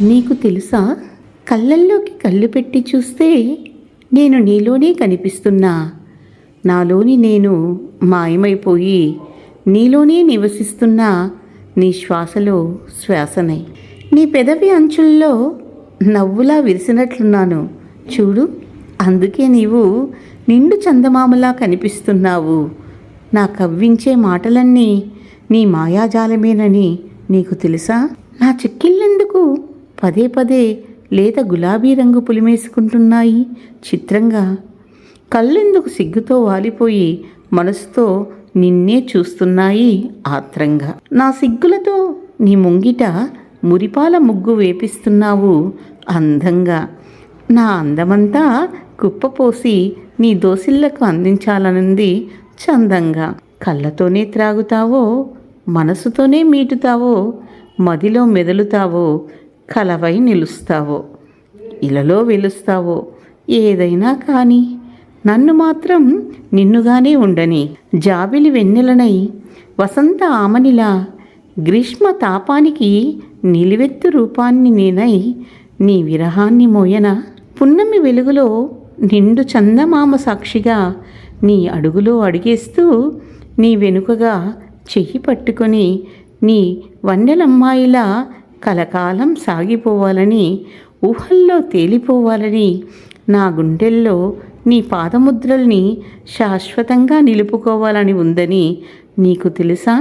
నీకు తెలుసా? కళ్ళల్లోకి కళ్ళు పెట్టి చూస్తే నేను నీలోనే కనిపిస్తున్నా. నాలోని నేను మాయమైపోయి నీలోనే నివసిస్తున్నా. నీ శ్వాసలో శ్వాసనై. నీ పెదవి అంచుల్లో నవ్వులా విరిసినట్లున్నాను. చూడు అందుకే నీవు నిండు చందమామలా కనిపిస్తున్నావు. నా కవ్వించే మాటలన్నీ నీ మాయాజాలమేనని నీకు తెలుసా? నా చిక్కిళ్ళ పదే పదే లేత గులాబీ రంగు పులిమేసుకుంటున్నాయి. చిత్రంగా కళ్ళెందుకు సిగ్గుతో వాలిపోయి మనసుతో నిన్నే చూస్తున్నాయి ఆత్రంగా. నా సిగ్గులతో నీ ముంగిట మురిపాల ముగ్గు వేపిస్తున్నావు అందంగా. నా అందమంతా కుప్పపోసి నీ దోసిళ్ళకు అందించాలనుంది చందంగా. కళ్ళతోనే త్రాగుతావో మనసుతోనే మీటుతావో మదిలో మెదులుతావో కలవై నిలుస్తావో? ఇలలో వెలుస్తావో? ఏదైనా కానీ. నన్ను మాత్రం నిన్నుగానే ఉండని. జాబిలి వెన్నెలనై వసంత ఆమనిలా గ్రీష్మ తాపానికి నిలువెత్తు రూపాన్ని నేనై నీ విరహాన్ని మోయన. పున్నమి వెలుగులో నిండు చందమామ సాక్షిగా నీ అడుగులో అడిగేస్తూ నీ వెనుకగా చెయ్యి పట్టుకొని నీ వన్నెలమ్మాయిలా కలకాలం సాగిపోవాలని ఊహల్లో తేలిపోవాలని నా గుండెల్లో నీ పాదముద్రల్ని శాశ్వతంగా నిలుపుకోవాలని ఉందని నీకు తెలుసా?